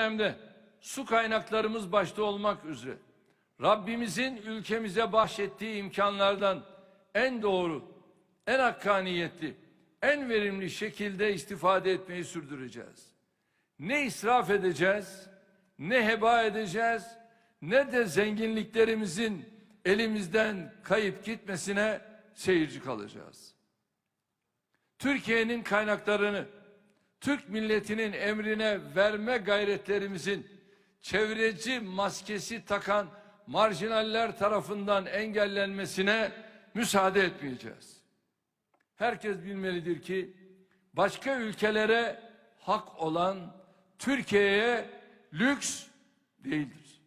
dönemde su kaynaklarımız başta olmak üzere Rabbimizin ülkemize bahşettiği imkanlardan en doğru, en hakkaniyetli, en verimli şekilde istifade etmeyi sürdüreceğiz. Ne israf edeceğiz, ne heba edeceğiz, ne de zenginliklerimizin elimizden kayıp gitmesine seyirci kalacağız. Türkiye'nin kaynaklarını Türk milletinin emrine verme gayretlerimizin çevreci maskesi takan marjinaller tarafından engellenmesine müsaade etmeyeceğiz. Herkes bilmelidir ki başka ülkelere hak olan Türkiye'ye lüks değildir.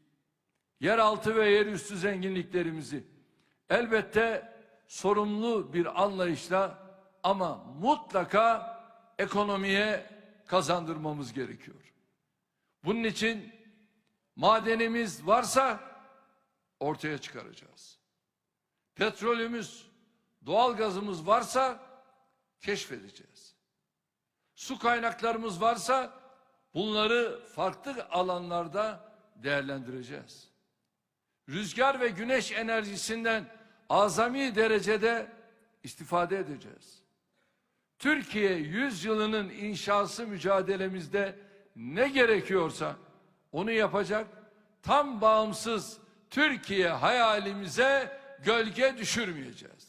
Yeraltı ve yerüstü zenginliklerimizi elbette sorumlu bir anlayışla ama mutlaka ekonomiye kazandırmamız gerekiyor. Bunun için madenimiz varsa ortaya çıkaracağız. Petrolümüz, doğalgazımız varsa keşfedeceğiz. Su kaynaklarımız varsa bunları farklı alanlarda değerlendireceğiz. Rüzgar ve güneş enerjisinden azami derecede istifade edeceğiz. Türkiye yüzyılının inşası mücadelemizde ne gerekiyorsa onu yapacak tam bağımsız Türkiye hayalimize gölge düşürmeyeceğiz.